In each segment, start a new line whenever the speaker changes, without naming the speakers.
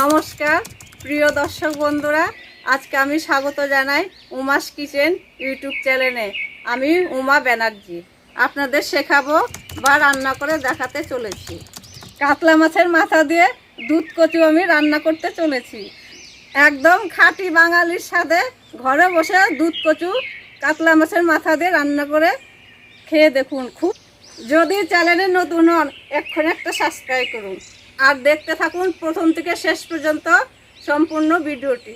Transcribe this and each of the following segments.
নমস্কার, প্রিয় দর্শক বন্ধুরা, আজকে আমি স্বাগত জানাই উমাস কিচেন ইউটিউব চ্যানেলে। আমি উমা ব্যানার্জি, আপনাদের শেখাবো বা রান্না করে দেখাতে চলেছি। কাতলা মাছের মাথা দিয়ে দুধ কচু আমি রান্না করতে চলেছি। একদম খাঁটি বাঙালির সাথে ঘরে বসে দুধ কচু কাতলা মাছের মাথা দিয়ে রান্না করে খেয়ে দেখুন খুব। যদি চ্যানেলে নতুন হন এক্ষুনি একটা সাবস্ক্রাইব করুন। আর দেখতে থাকুন প্রথম থেকে শেষ পর্যন্ত সম্পূর্ণ ভিডিওটি।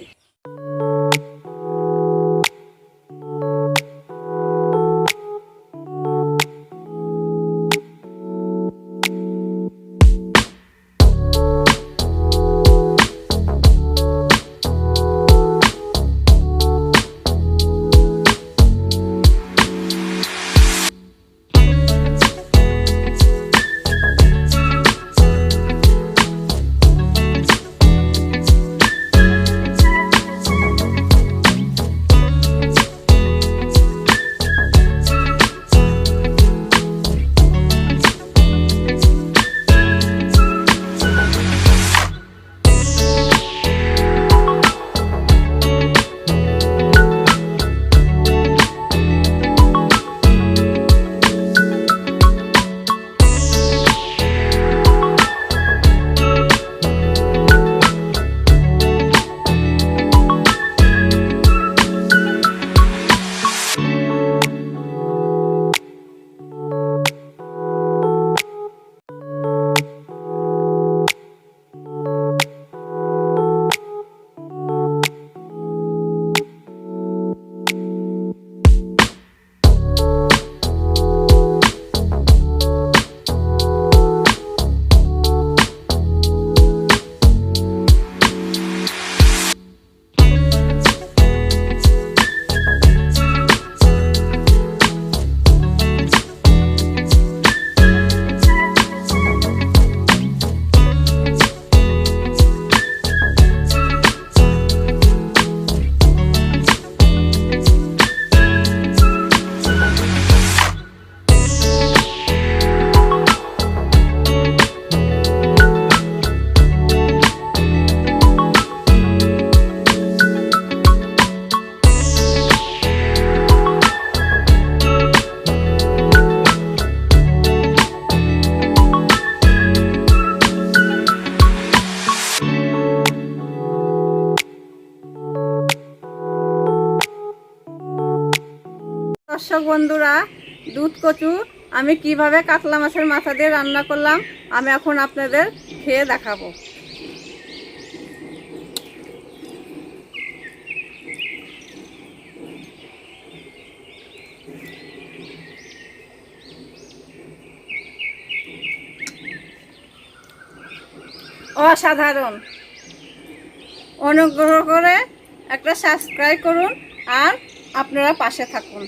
দর্শক বন্ধুরা, দুধ কচু, আমি কীভাবে কাতলা মাছের মাথা দিয়ে রান্না করলাম, আমি এখন আপনাদের খেয়ে দেখাবো। অসাধারণ। অনুগ্রহ করে একটা সাবস্ক্রাইব করুন আর আপনারা পাশে থাকুন।